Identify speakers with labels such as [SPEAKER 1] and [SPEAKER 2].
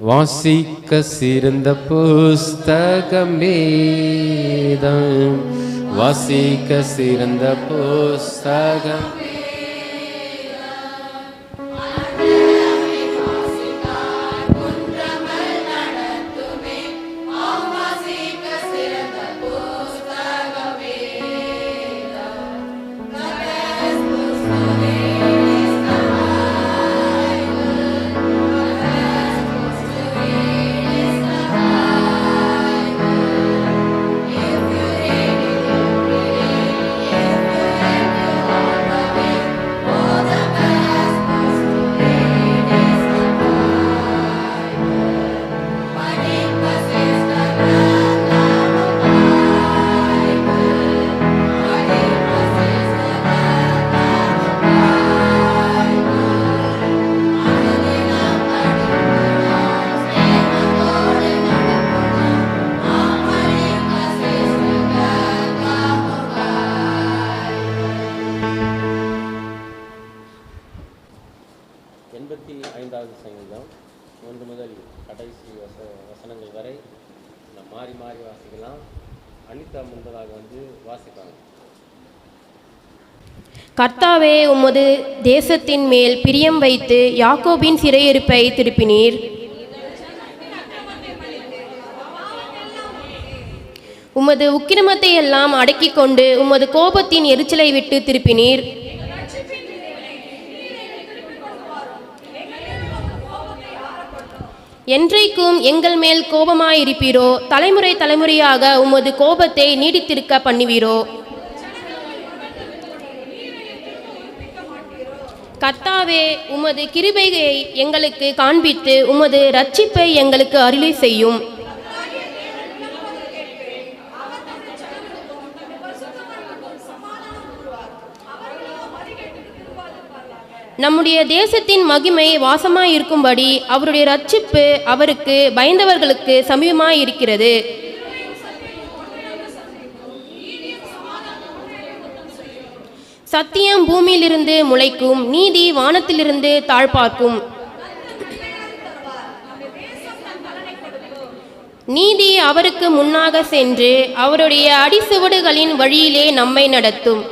[SPEAKER 1] வாசிக்க சிறந்த புஸ்தகம் வேதம். வாசிக்க சிறந்த புஸ்தகம் ஐந்தாவது சங்கீதம் ஒன்று முதல் கடைசி வச வசனங்கள் வரை நம்ம மாறி மாறி வாசிக்கலாம். அனிதா முன்பதாக வந்து வாசிப்பாங்க.
[SPEAKER 2] கர்த்தாவே உமது தேசத்தின் மேல் பிரியம் வைத்து யாக்கோபின் சிறையிருப்பை திருப்பினீர். உமது உக்கிரமத்தை எல்லாம் அடக்கிக் கொண்டு உமது கோபத்தின் எரிச்சலை விட்டு திருப்பினீர். என்றைக்கும் எங்கள் மேல் கோபமாயிருப்பீரோ? தலைமுறை தலைமுறையாக உமது கோபத்தை நீடித்திருக்க பண்ணுவீரோ? கர்த்தாவே உமது கிருபையை எங்களுக்கு காண்பித்து உமது ரட்சிப்பை எங்களுக்கு அருளை செய்யும். நம்முடைய தேசத்தின் மகிமை வாசமாயிருக்கும்படி அவருடைய ரட்சிப்பு அவருக்கு பயந்தவர்களுக்கு சமீபமாயிருக்கிறது. சத்தியம் பூமியிலிருந்து முளைக்கும் நீதி வானத்திலிருந்து தாழ்பார்க்கும். நீதி அவருக்கு முன்னாக சென்று அவருடைய அடிசுவடுகளின் வழியிலே நம்மை நடத்தும்.